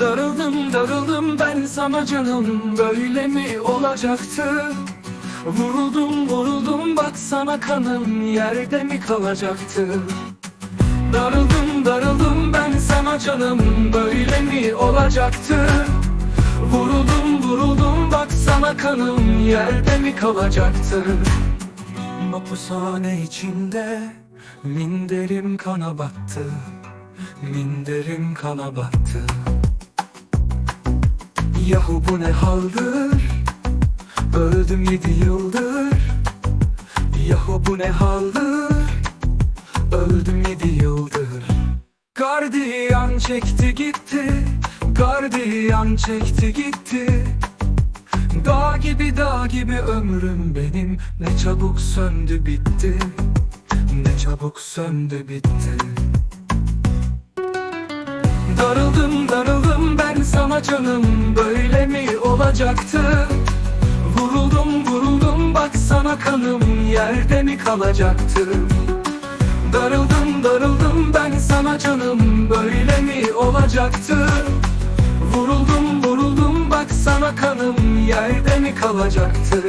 Darıldım darıldım ben sana canım Böyle mi olacaktı? Vuruldum vuruldum bak sana kanım Yerde mi kalacaktı? Darıldım darıldım ben sana canım Böyle mi olacaktı? Vuruldum vuruldum bak sana kanım Yerde mi kalacaktı? Mapushane içinde Minderim kana battı Minderim kana battı Yahu bu ne haldır? Öldüm yedi yıldır. Yahu bu ne haldır? Öldüm yedi yıldır. Gardiyan çekti gitti Gardiyan çekti gitti. Dağ gibi dağ gibi ömrüm benim. Ne çabuk söndü bitti. Ne çabuk söndü bitti. Darıldım darıldım ben sana canım Böyle olacaktı. Vuruldum vuruldum bak sana kanım Yerde mi kalacaktı? Darıldım darıldım ben sana canım Böyle mi olacaktı? Vuruldum vuruldum bak sana kanım Yerde mi kalacaktı?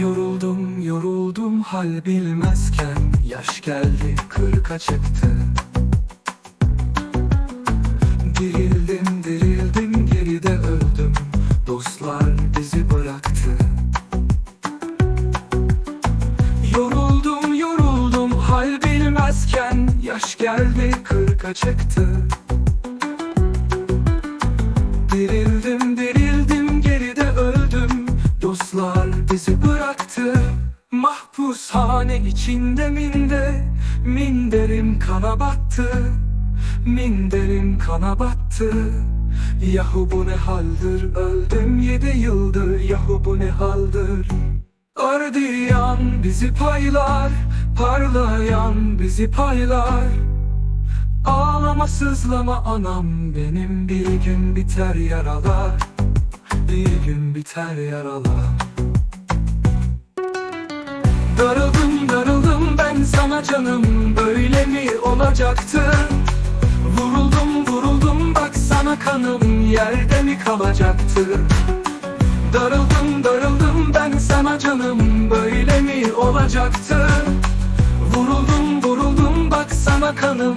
Yoruldum yoruldum hal bilmezken Yaş geldi kırka çıktı. Dirildim geldi kırka çıktı. Dirildim dirildim geride öldüm. Dostlar bizi bıraktı. Mahpushane içinde minde. Minderim kana battı Minderim kana battı Yahu bu ne haldir Öldüm yedi yıldır. Yahu bu ne haldir Ardiyan bizi paylar Parlayan bizi paylar Ağlama sızlama anam benim. Bir gün biter yaralar Bir gün biter yaralar. Darıldım darıldım ben sana canım. Böyle mi olacaktı? Vuruldum vuruldum bak sana kanım Yerde mi kalacaktı? Darıldım darıldım ben sana canım. Böyle mi olacaktı? Vuruldum vuruldum bak sana kanım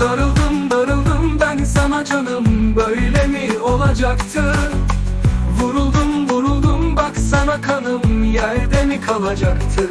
Darıldım darıldım ben sana canım. Böyle mi olacaktı? Vuruldum vuruldum bak sana kanım. Yerde mi kalacaktı